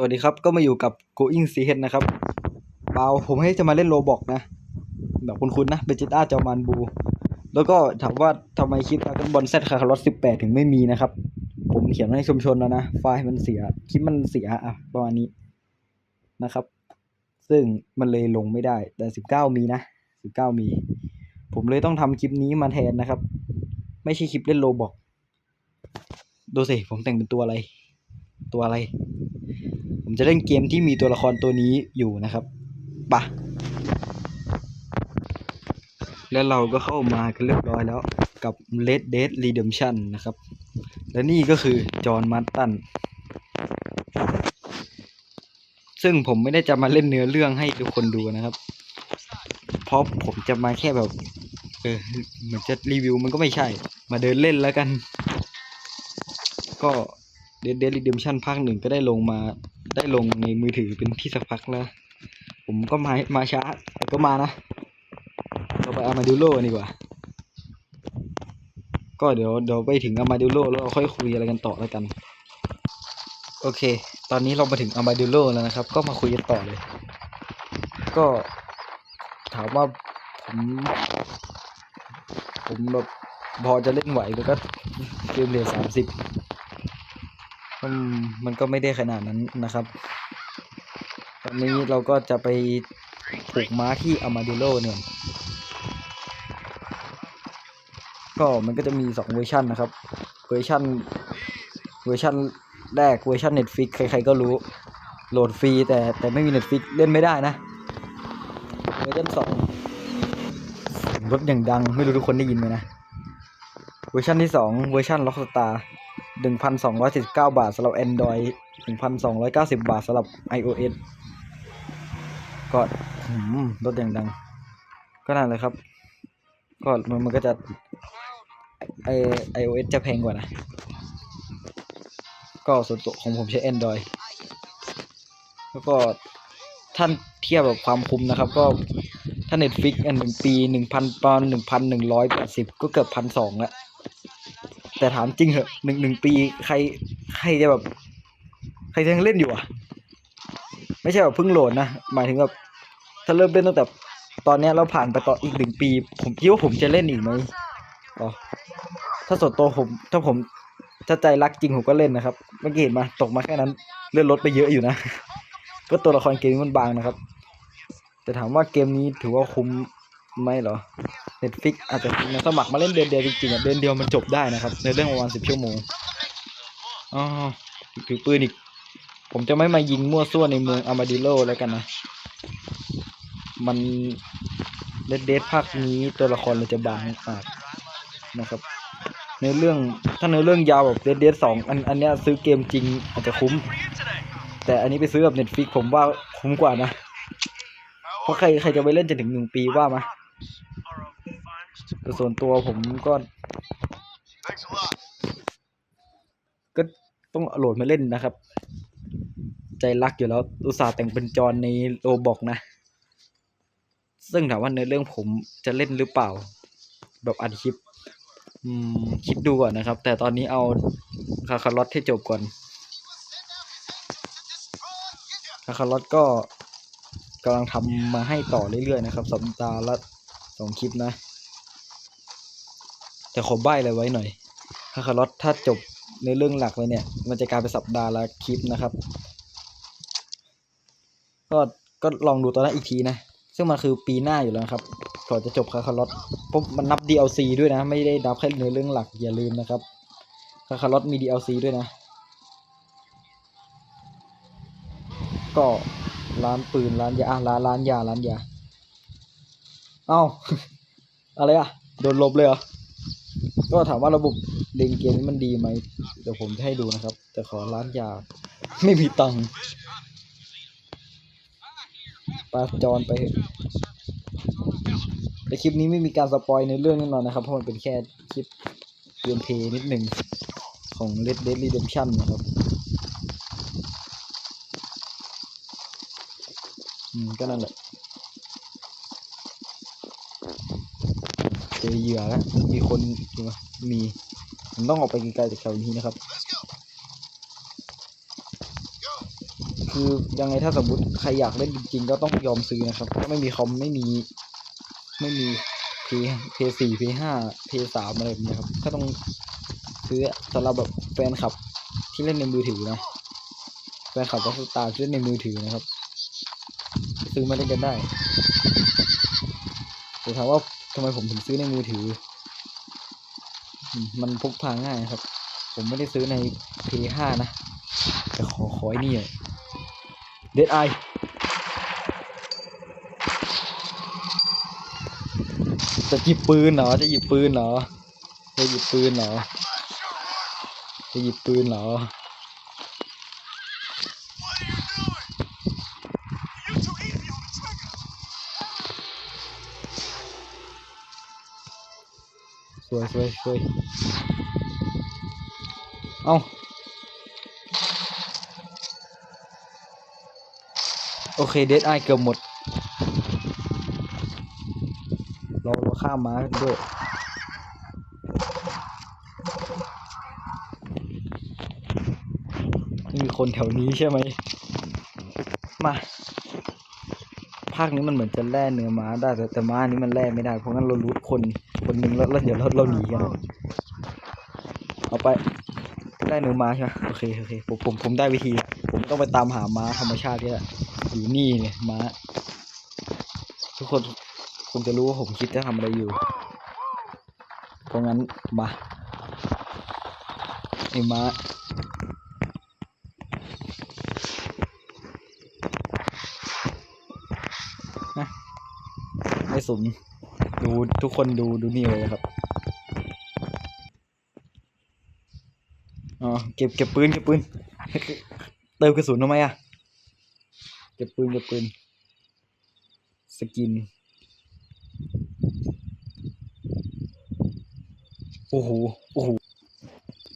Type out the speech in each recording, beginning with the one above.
สวัสดีครับก็มาอยู่กับ Going c h นะครับเปล่าผมให้จะมาเล่นโรบอกนะ แบบคุณคุณนะเบจิต้าจอมานบู แล้วก็ถามว่าทำไมคลิปดราก้อนบอลแซดคาร์ลอสสิบแปดถึงไม่มีนะครับ ผมเขียนไว้ในชุมชนแล้วนะ ไฟล์มันเสีย คลิปมันเสียอะประมาณนี้นะครับ ซึ่งมันเลยลงไม่ได้ แต่สิบเก้ามีนะสิบเก้ามี ผมเลยต้องทำคลิปนี้มาแทนนะครับ ไม่ใช่คลิปเล่นโรบอกดูสิผมแต่งเป็นตัวอะไร ตัวอะไร ผมจะเล่นเกมที่มีตัวละครตัวนี้อยู่นะครับปะแล้วเราก็เข้ามากันเรียบร้อยแล้วกับ Red Dead Redemption นะครับ และนี่ก็คือจอห์นมาร์ตัน ซึ่งผมไม่ได้จะมาเล่นเนื้อเรื่องให้ทุกคนดูนะครับ เพราะผมจะมาแค่แบบ เออเหมือนจะรีวิวมันก็ไม่ใช่ มาเดินเล่นแล้วกัน ก็ Red Dead Redemption ภาคหนึ่งก็ได้ลงมาได้ลงในมือถือเป็นที่สักพักแล้วผมก็มามาช้าแต่ก็มานะ เราไปอามาดูโลดีกว่า ก็เดี๋ยวเดี๋ยวไปถึงอามาดูโลแล้วเราค่อยคุยอะไรกันต่อแล้วกัน โอเค ตอนนี้เรามาถึงอามาดูโลแล้วนะครับ ก็มาคุยกันต่อเลย ก็ถามว่าผมผมแบบพอจะเล่นไหวแต่ก็เกมเหลือสามสิบ มันมันก็ไม่ได้ขนาดนั้นนะครับ ตอนนี้เราก็จะไปผูกม้าที่อามาดิโลเนี่ยก็มันก็จะมีสองเวอร์ชันนะครับ เวอร์ชันเวอร์ชันแรกเวอร์ชัน Netflix ใครๆก็รู้ โหลดฟรีแต่แต่ไม่มี Netflix เล่นไม่ได้นะ เวอร์ชันสองรถอย่างดังไม่รู้ทุกคนได้ยินไหมนะ เวอร์ชันที่สองเวอร์ชันล็อกสตาร์ หนึ่งพันสองร้อยสิบาทสำหรับ Android หนึ่งพันสองร้อยเก้าสิบาทสำหรับ iOS ก็หืมรถอย่างดัง ก็นั่นเลยครับ ก็มันมันก็จะไอ iOS จะแพงกว่านะ ก็ส่วนตัวของผมใช้ Android แล้วก็ท่านเทียบแบบความคุ้มนะครับ ก็ถ้า Netflix อันหนึ่งปีหนึ่งพันตอนหนึ่งพันหนึ่งร้อยแปดสิบก็เกือบพันสองแล้ว แต่ถามจริงเหอะหนึ่งหนึ่งปีใครใครจะแบบ ใครจะยังเล่นอยู่อะ ไม่ใช่แบบเพิ่งโหลดนะ หมายถึงแบบถ้าเริ่มเล่นตั้งแต่ตอนนี้เราผ่านไปต่ออีกหนึ่งปี ผมคิดว่าผมจะเล่นอีกไหมอ๋อถ้าส่วนตัวผม ถ้าผมถ้าใจรักจริงผมก็เล่นนะครับเมื่อกี้เห็นมาตกมาแค่นั้นเลื่อนรถไปเยอะอยู่นะ ก็ตัวละครเกมนี้มันบางนะครับ แต่ถามว่าเกมนี้ถือว่าคุ้มไหมเหรอ เน็ตฟิกอาจจะมาสมัครมาเล่นเดือนเดียวจริงๆอะเดือนเดียวมันจบได้นะครับ ในเรื่องประมาณสิบชั่วโมงอ๋อถือปืนอีก ผมจะไม่มายิงมั่วซั่วในเมืองอามาดิโลแล้วกันนะ มันเดดเดดภาคนี้ตัวละครเราจะบางมากนะครับในเรื่องถ้าในเรื่องยาวแบบเดดเดดสองอันอันเนี้ยซื้อเกมจริงอาจจะคุ้ม แต่อันนี้ไปซื้อแบบเน็ตฟิกผมว่าคุ้มกว่านะ เพราะใครใครจะไปเล่นจนถึงหนึ่งปีว่ามา แต่ส่วนตัวผมก็ ก็ต้องโหลดมาเล่นนะครับ ใจรักอยู่แล้วอุตส่าห์แต่งเป็นจอนในโรบอกนะ ซึ่งถามว่าในเรื่องผมจะเล่นหรือเปล่า แบบอัดคลิปคิดดูก่อนนะครับ แต่ตอนนี้เอาคาคาร์ลอตให้จบก่อนคาคาร์ลอตก็กำลังทำมาให้ต่อเรื่อยๆนะครับสัปดาห์ละสองคลิปนะ แต่ขอใบ้อะไรไว้หน่อยคาคาร์ลอตถ้าจบในเรื่องหลักเลยเนี่ย มันจะกลายเป็นสัปดาห์ละคลิปนะครับ ก็ก็ลองดูตอนนั้นอีกทีนะ ซึ่งมันคือปีหน้าอยู่แล้วครับก่อนจะจบคาคาร์ลอตเพราะมันนับ DLC ด้วยนะ ไม่ได้นับแค่ในเรื่องหลักอย่าลืมนะครับคาคาร์ลอตมี DLC ด้วยนะ ก็ร้านปืนร้านยาร้านร้านยาร้านยา เอ้า อะไรอะโดนลบเลยเหรอ ก็ถามว่าระบบเล่นเกมนี้มันดีไหมเดี๋ยวผมจะให้ดูนะครับ แต่ขอร้านยา ไม่มีตังค์ปาจอนไปแต่คลิปนี้ไม่มีการสปอยในเรื่องแน่นอนนะครับ เพราะมันเป็นแค่คลิปเกมเพลย์นิดหนึ่งของ Red Dead Redemption นะครับอืมก็นั่นแหละ เจ อเหยื่อแล้ว มีคนอยู่ไหมมีผมต้องออกไปไกลๆจากแถวนี้นะครับคคือยังไงถ้าสมมติใครอยากเล่นจริงๆ ก็ต้องยอมซื้อนะครับถ้าไม่มีคอมไม่มี ไม่มีเพย์เพย์สี่เพย์ห้าเพย์สามอะไรแบบนี้ครับ ก็ต้องซื้อสำหรับแบบแฟนคลับที่เล่นในมือถือนะแฟนคลับก็สตาร์ที่เล่นในมือถือนะครับ ซื้อมาเล่นกันได้แต่ถามว่า ทำไมผมถึงซื้อในมือถือมมันพกพาง่ายครับ ผมไม่ได้ซื้อใน P5 นะ แต่ขอขอไอ้นี่เดดไอจะหยิบปืนเหรอ จะหยิบปืนเหรอ จะหยิบปืนเหรอ จะหยิบปืนเหรอ สวยสวยสวยเอาโอเคเดดไอเกือบหมด เราเราข้ามมาด้วยมีคนแถวนี้ใช่ไหมมา ภาคนี้มันเหมือนจะแล่เนื้อม้าได้แต่แต่ม้านี้มันแล่ไม่ได้ เพราะงั้นเรารูดคนคนหนึ่งแล้วแล้วเดี๋ยวเราเราหนีกันเอาไปได้เนื้อม้าใช่ไหมโอเคโอเคผมผมผมได้วิธี ผมต้องไปตามหาม้าธรรมชาติที่แหละอยู่นี่เนี่ยม้า ทุกคนคงจะรู้ว่าผมคิดจะทำอะไรอยู่ เพราะงั้นมาไอ้ม้า ไม่สมดูทุกคนดูดูนี่เลยครับอ๋อเก็บเก็บปืนเก็บปืน เติมกระสุนทำไมอะ เก็บปืนเก็บปืน สกิน โอ้โห โอ้โห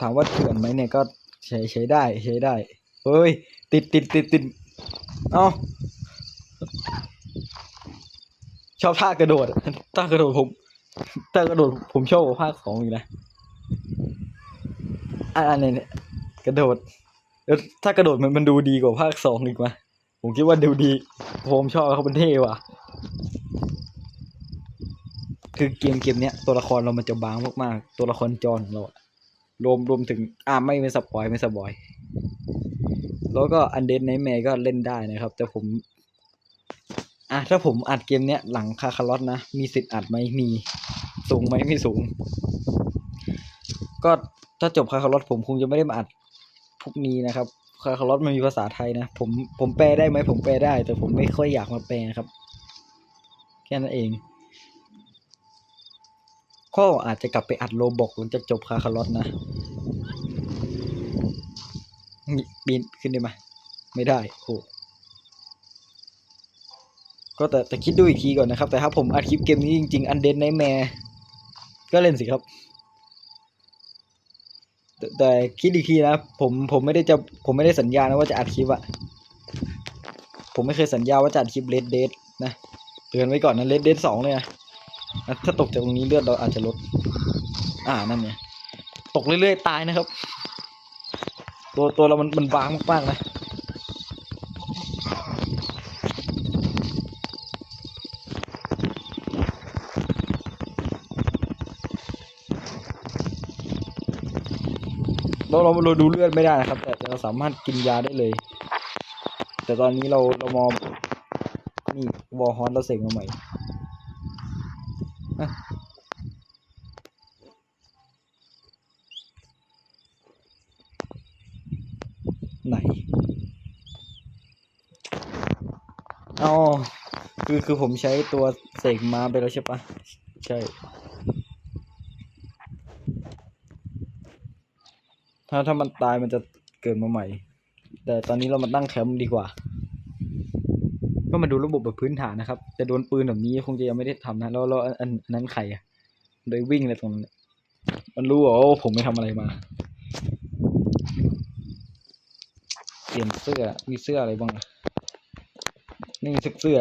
ถามว่าเถื่อนไหมเนี่ยก็ใช้ใช้ได้ใช้ได้ เฮ้ย ติดติดติดติด เอ้า ชอบท่ากระโดดอะท่ากระโดดผมท่ากระโดดผมชอบกว่าภาคสองอีกนะอะอันนี้เนี่ยกระโดดแล้วถ้ากระโดดมันมันดูดีกว่าภาคสองอีกวะผมคิดว่าดูดี ผมชอบเขาเป็นเท่ว่ะ คือเกมเกมเนี้ยตัวละครเรามันจะบางมากๆ ตัวละครจรของเราอะรวมรวมถึงอ่าไม่ไม่สปอยไม่สปอย แล้วก็อันเดนไนแมก็เล่นได้นะครับ แต่ผม อะถ้าผมอัดเกมเนี้ยหลังคาคาร์ลอตนะ มีสิทธิ์อัดไหมมี สูงไหมไม่สูง ก็ถ้าจบคาคาร์ลอตผมคงจะไม่ได้มาอัดพวกนี้นะครับคาคาร์ลอตมันมีภาษาไทยนะ ผมผมแปลได้ไหมผมแปลได้ แต่ผมไม่ค่อยอยากมาแปลครับ แค่นั้นเองก็อาจจะกลับไปอัดโลบอกหลังจากจบคาคาร์ลอตนะนี่ปีนขึ้นได้ไหมไม่ได้โอ้ ก็แต่แต่คิดดูอีกทีก่อนนะครับ แต่ถ้าผมอัดคลิปเกมนี้จริงๆอันเดนไนแมร์ก็เล่นสิครับแต่แต่คิดอีกทีนะผมผมไม่ได้จะผมไม่ได้สัญญานะว่าจะอัดคลิปอะผมไม่เคยสัญญาว่าจะอัดคลิปเลดเดนะเตือนไว้ก่อนนะเลดเดสองเลยนะถ้าตกจากตรงนี้เลือดเราอาจจะลด อ่านั่นเนี่ยตกเรื่อยๆตายนะครับ ตัวตัวเรามันมันบางมากๆนะ เราเราเราดูเลือดไม่ได้นะครับ แต่เราสามารถกินยาได้เลย แต่ตอนนี้เราเรามองนี่วอลฮอนเราเสกมาใหม่ไหนอ๋อคือคือผมใช้ตัวเสกมาไปแล้วใช่ปะใช่ ถ้าถ้ามันตายมันจะเกิดมาใหม่ แต่ตอนนี้เรามาตั้งแคมป์ดีกว่า ก็มาดูระบบแบบพื้นฐานนะครับ แต่โดนปืนแบบนี้คงจะยังไม่ได้ทำนะ แล้วแล้วอันอันอันนั้นใครอะโดยวิ่งอะไรตรงนั้นมันรู้เหรอผมไม่ทำอะไรมา เปลี่ยนเสื้อ มีเสื้ออะไรบ้างนี่มีเสื้อ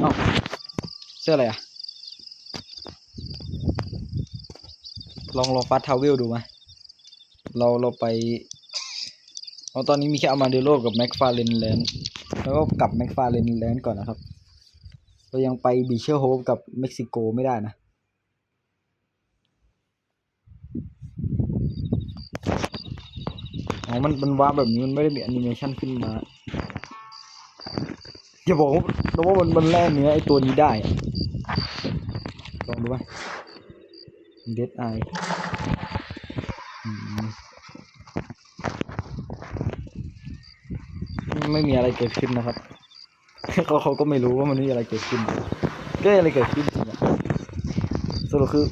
เอาเสื้ออะไรอะ ลองลองฟาสทาวเวลดูไหมเราเราไปเอาตอนนี้มีแค่อามาเดโลกับแม็กฟาเรนแลนด์แล้วก็กลับแม็กฟาเรนแลนด์ก่อนนะครับ เรายังไปบีเชอร์โฮปกับเม็กซิโกไม่ได้นะ อ๋อ มันมันว้าแบบนี้มันไม่ได้มีแอนิเมชันขึ้นมาอย่าบอกว่าแต่ว่ามันมันแล่เนื้อไอตัวนี้ได้ ลองดูไหม เดดไอไม่มีอะไรเกิดขึ้นนะครับเขาเขาก็ไม่รู้ว่ามันมีอะไรเกิดขึ้นก็อะไรเกิดขึ้นสรุปคือ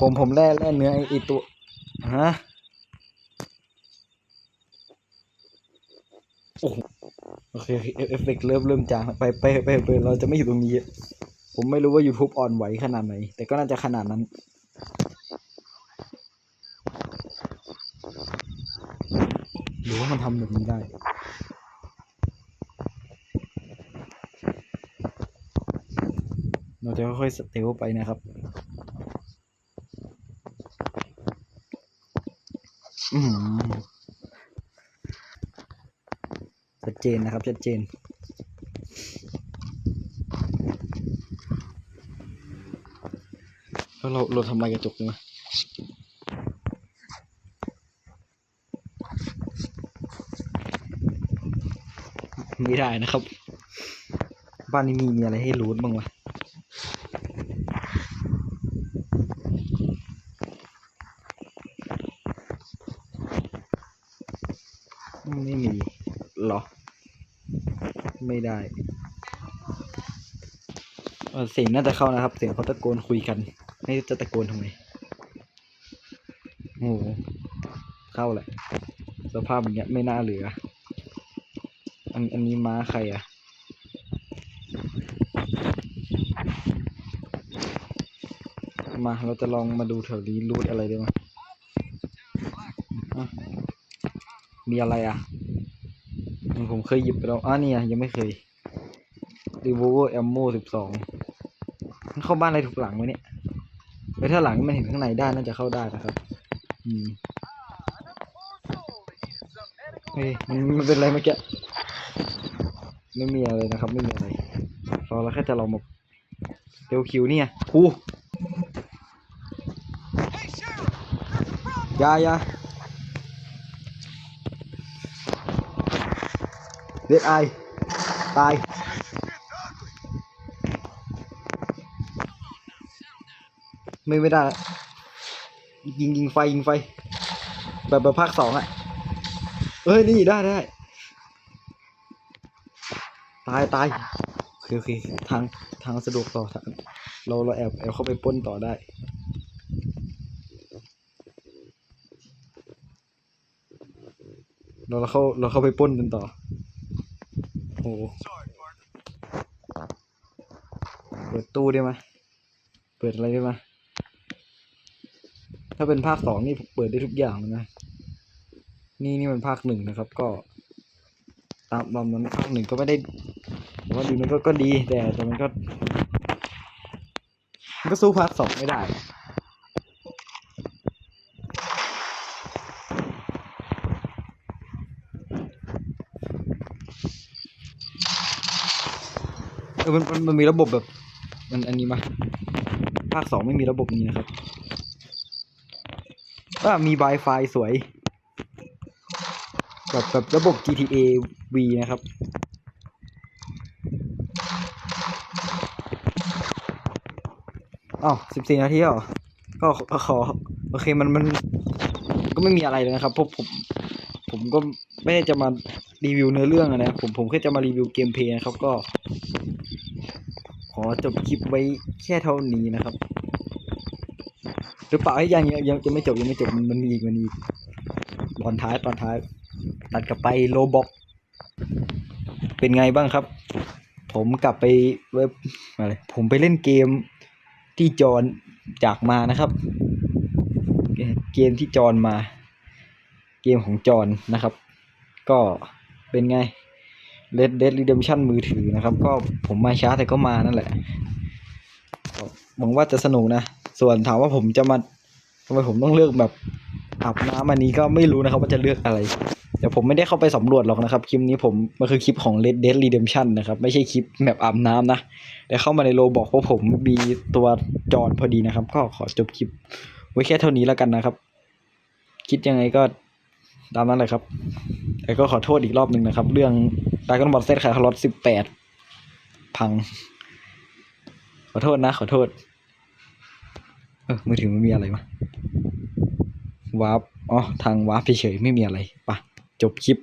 ผมผมแล่แล่เนื้อไอตัวฮะโอ้โอเคเอฟเฟกต์เริ่มเริ่มจางไปไปไปไปเราจะไม่อยู่ตรงนี้ ผมไม่รู้ว่า YouTube อ่อนไหวขนาดไหน แต่ก็น่าจะขนาดนั้น หรือว่ามันทำแบบนี้ได้เราจะค่อยๆสเตลไปนะครับอืมชัดเจนนะครับ ชัดเจน แล้วเราเราทำลายกระจกนะไม่ได้นะครับ บ้านนี้มีมีอะไรให้รู้บ้างวะไม่มีหรอ ไม่ได้เออเสียงน่าจะเข้านะครับ เสียงเขาตะโกนคุยกัน ไม่จะตะโกนทำไมโอ้โหเข้าแหละ สภาพอย่างเงี้ยไม่น่าเหลือ อันอันนี้ม้าใครอะมา เราจะลองมาดูแถวนี้รูดอะไรได้ไหมมีอะไรอะ ผมเคยหยิบไปแล้วอ่านี่ยังไม่เคย revolver ammo สิบสองเข้าบ้านอะไรถูกหลังไหมเนี่ย ไปถ้าหลังมันเห็นข้างในได้น่าจะเข้าได้นะครับอืมเฮ้ยมันมันเป็นอะไรเมื่อกี้ไม่มีอะไรนะครับ ไม่มีอะไรเราเราแค่จะลองมาเร็วคิวเนี่ยหูยายาเดดไอตาย ไม่ไม่ได้ละยิงยิงไฟยิงไฟ แบบแบบภาคสองอะเอ้ย นี่ได้ได้ตายตายโอเคโอเคทางทางสะดวกต่อทางเราเราแอบแอบเข้าไปป้นต่อได้เราเราเข้าเราเข้าไปป้นกันต่อโอ้โหเปิดตู้ได้ไหมเปิดอะไรได้ไหม ถ้าเป็นภาคสองนี่ผมเปิดได้ทุกอย่างเลยนะ นี่นี่มันภาคหนึ่งนะครับ ก็ ตามตามนั้นภาคหนึ่งก็ไม่ได้ผมว่าดีมันก็ก็ดีแต่แต่มันก็ มันก็สู้ภาคสองไม่ได้เออมันมันมันมีระบบแบบ มันอันนี้มาภาคสองไม่มีระบบนี้นะครับ ว่ามี Wi-Fi สวย แบบแบบระบบ GTA V นะครับ อ้าวสิบสี่นาทีเหรอ ก็ขอ โอเคมันมันก็ไม่มีอะไรเลยนะครับเพราะผม ผมก็ไม่ได้จะมารีวิวเนื้อเรื่องอะนะ ผมผมแค่จะมารีวิวเกมเพลย์นะครับก็ ขอจบคลิปไว้แค่เท่านี้นะครับ รือเปล่าให้ยังยังยังยังไม่จบยังไม่จบมันมันมีอีกมันมีอีกตอนท้ายตอนท้าย ตัดกลับไปโลบอกเป็นไงบ้างครับ ผมกลับไปเว็บอะไรผมไปเล่นเกมที่จอนจากมานะครับ เกมที่จอนมา เกมของจอนนะครับ ก็เป็นไง Red Dead Redemption มือถือนะครับ ก็ผมมาช้าแต่ก็มานั่นแหละหวังว่าจะสนุกนะ ส่วนถามว่าผมจะมาทำไมผมต้องเลือกแบบอาบน้ำอันนี้ก็ไม่รู้นะครับว่าจะเลือกอะไรแต่ผมไม่ได้เข้าไปสำรวจหรอกนะครับ คลิปนี้ผมมันคือคลิปของ Red Dead Redemption นะครับ ไม่ใช่คลิปแบบอาบน้ำนะแต่เข้ามาในโลบอกว่าผมมีตัวจอนพอดีนะครับ ก็ขอจบคลิปไว้แค่เท่านี้แล้วกันนะครับ คิดยังไงก็ตามนั้นเลยครับแต่ก็ขอโทษอีกรอบหนึ่งนะครับ เรื่องดากอนบอลเซตคาร์ลสิบแปดพัง ขอโทษนะ ขอโทษ เออมือถือมันมีอะไรวะวาร์ปอ๋อทางวาร์ปเฉยๆไม่มีอะไรปะจบคลิป